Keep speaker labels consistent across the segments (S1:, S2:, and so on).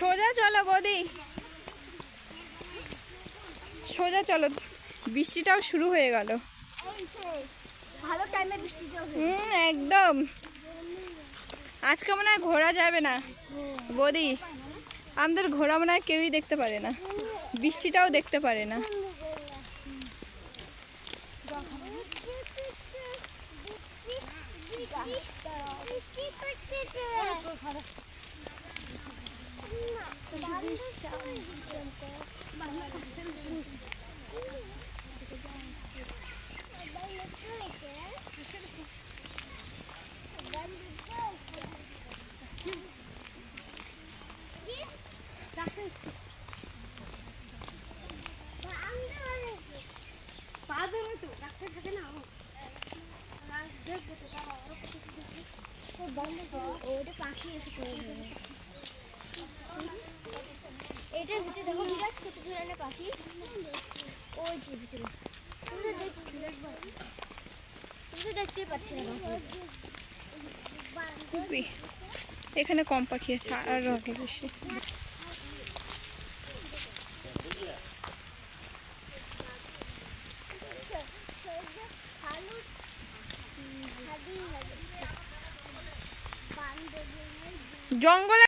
S1: সোজা চলো বৌদি। সোজা চলো বৃষ্টিটাও শুরু হয়ে গেল।
S2: এই ভালো টাইমে বৃষ্টিটা
S1: হুম একদম। আজকে মনে হয় ঘোরা যাবে না। বৌদি আমাদের ঘোরা মনে হয় কেউই দেখতে পারে না। বৃষ্টিটাও দেখতে পারে না।
S2: পাখি এসে করে দেবে এটার ভিতরে দেখো বিরাজ কত ধরনের পাখি। ওই যে ভিতরে। তুমি তো দেখ- তুমি তো দেখতেই পাচ্ছি না
S1: খুবই। এখানে কম পাখি আছে, আর হবে বেশি। জঙ্গলে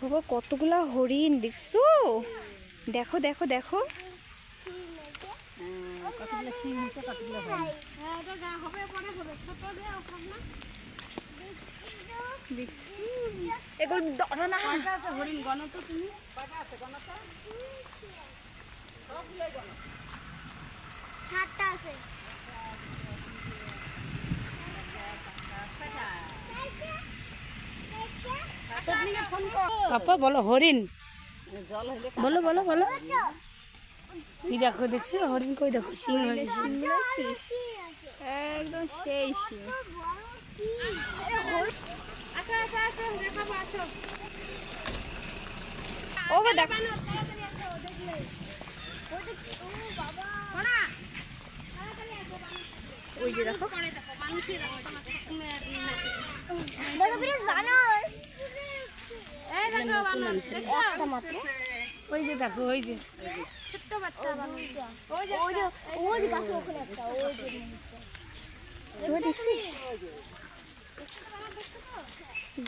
S1: বাবা কতগুলা হরিণ দেখছ? দেখো দেখো দেখো।
S3: কতগুলো শিং হচ্ছে কতগুলো
S1: দেখছি। এগুলো ধরো না।
S3: হরিণ গণ তো তুমি?
S2: সাতটা আছে।
S3: পাপা বলো হরিণ। বলো বলো বলো। কি দেখো দেখছ? হরিণ কই দেখো? সিং সিং
S1: একদম সেই শিং ও দেখো। ওই যে দেখো
S3: ওই যে দেখো ওই যে
S2: ছোট্ট বাচ্চা ওই যে ওই যে ওই যে গাছে ওখানে একটা ওই যে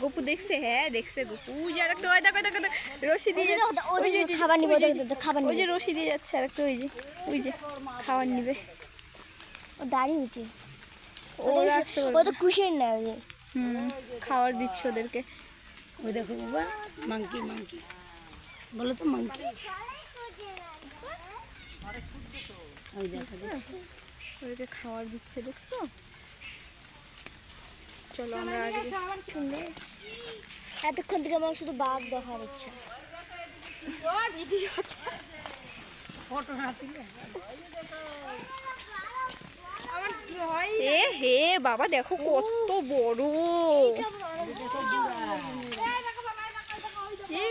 S1: গপু দেখছে হ্যাঁ দেখছে গপু ওই যে আরেকটা ওই দেখো দেখো রশি দিয়ে যাচ্ছে
S2: ওই যে খাবার নিবে ওই যে খাবার
S1: ওই যে রশি দিয়ে যাচ্ছে আরেকটা ওই যে ওই যে খাবার নিবে
S2: দাঁড়িয়ে হচ্ছে
S1: ও
S2: ও তো খুশি না যে
S1: হুম খাবার দিচ্ছে ওদেরকে।
S3: ওই দেখো বাবা মাংকি মাংকি। বলো তো মাংকি। ওই দেখো দেখো।
S1: ওদেরকে খাবার দিচ্ছে দেখছ? চলো আমরা আগে
S2: সুন্দর এতক্ষণ থেকে আমার শুধু বাঘ দেখার ইচ্ছা।
S3: ফটো না
S1: এ হে বাবা দেখো কত বড়। এ,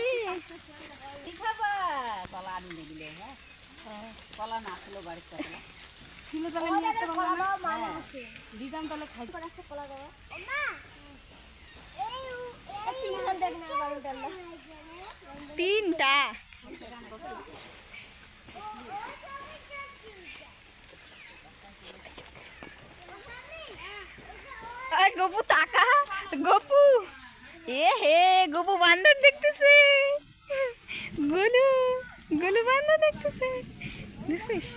S1: গপু তাকা। গপু এ হে গপু বান্দর দেখতেছে। গুলু গুলু বান্দর দেখতেছে। দেখছিস?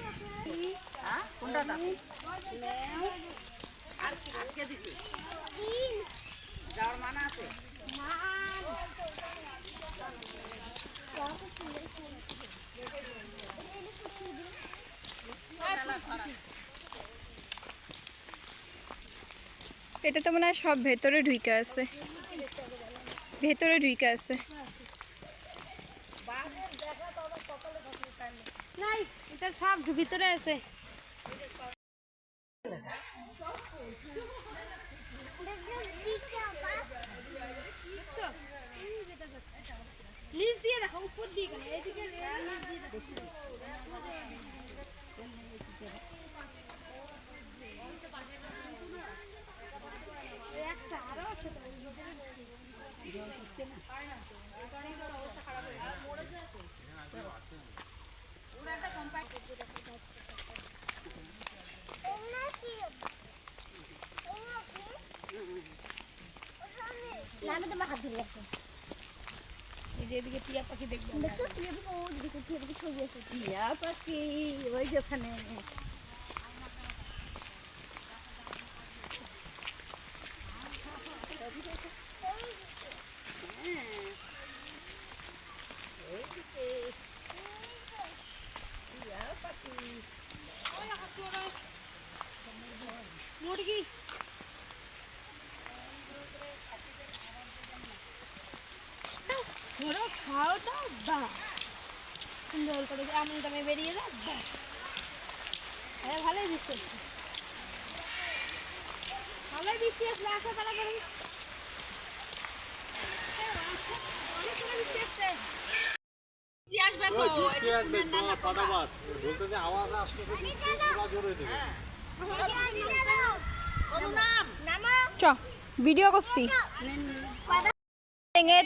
S1: এটা তো মনে হয় সব ভেতরে ঢুকে আছে। ভেতরে ঢুইকে আছে।
S3: এটা সব আছে।
S2: নিচ দিয়ে দেখো, উপর দিয়ে এদিকে আমি তোমার হাত ধরে
S3: যেদিকে টিয়া পাখি দেখব।
S2: দেখছ? টিয়া দিকে টিয়া পাখি
S3: টিয়া পাখি, ওই যেখানে
S2: মুরগি ধরো বেরিয়ে যাও ব্যাস হ্যাঁ ভালোই বৃষ্টি আসছে ভালোই বৃষ্টি আসলে আসা অনেক করে আসছে
S1: চ ভিডিও করছি। তেঙে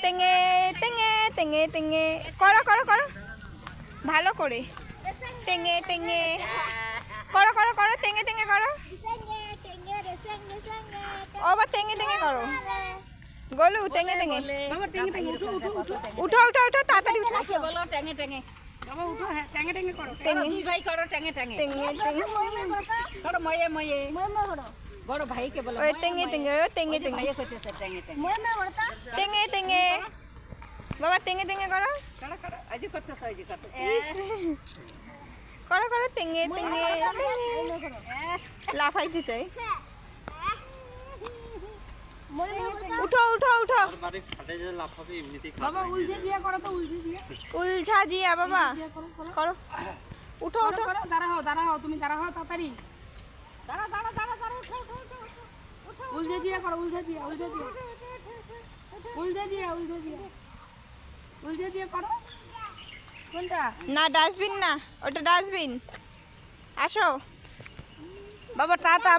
S1: তেঙে করো করো করো। ভালো করে। তেঙে তেঙে করো করো করো। তেঙে তেঙে করো। ও আবার তেঙে তেঙে করো।
S3: বাবা টেঙ্গে টেঙ্গে উঠো উঠো উঠো।
S1: তাড়াতাড়ি উঠো।
S3: আচ্ছা বলো টেঙ্গে টেঙ্গে বাবা উঠো হ্যাঁ টেঙ্গে টেঙ্গে করো
S1: তেঙে
S3: দুই ভাই করো টেঙ্গে টেঙ্গে
S1: তেঙে তেঙে
S3: করো ময়ে ময়ে। বড় ভাইকে বলো উলঝে দিয়া করো তো উলঝে দিয়া
S1: উলঝা জিয়া বাবা। করো উঠো উঠো।
S3: দাঁড়াও দাঁড়াও তুমি দাঁড়াও তাড়াতাড়ি। দাঁড়া দাঁড়া দাঁড়া দাঁড়া উঠো উঠো উঠো উলঝে করো উলঝে দিয়া উলঝে দিয়া উলঝে দিয়া উলঝে দিয়া উলঝে দিয়া করো। কোনটা?
S1: না ডাস্টবিন না ওটা ডাস্টবিন। আসো।
S3: বাবা টাটা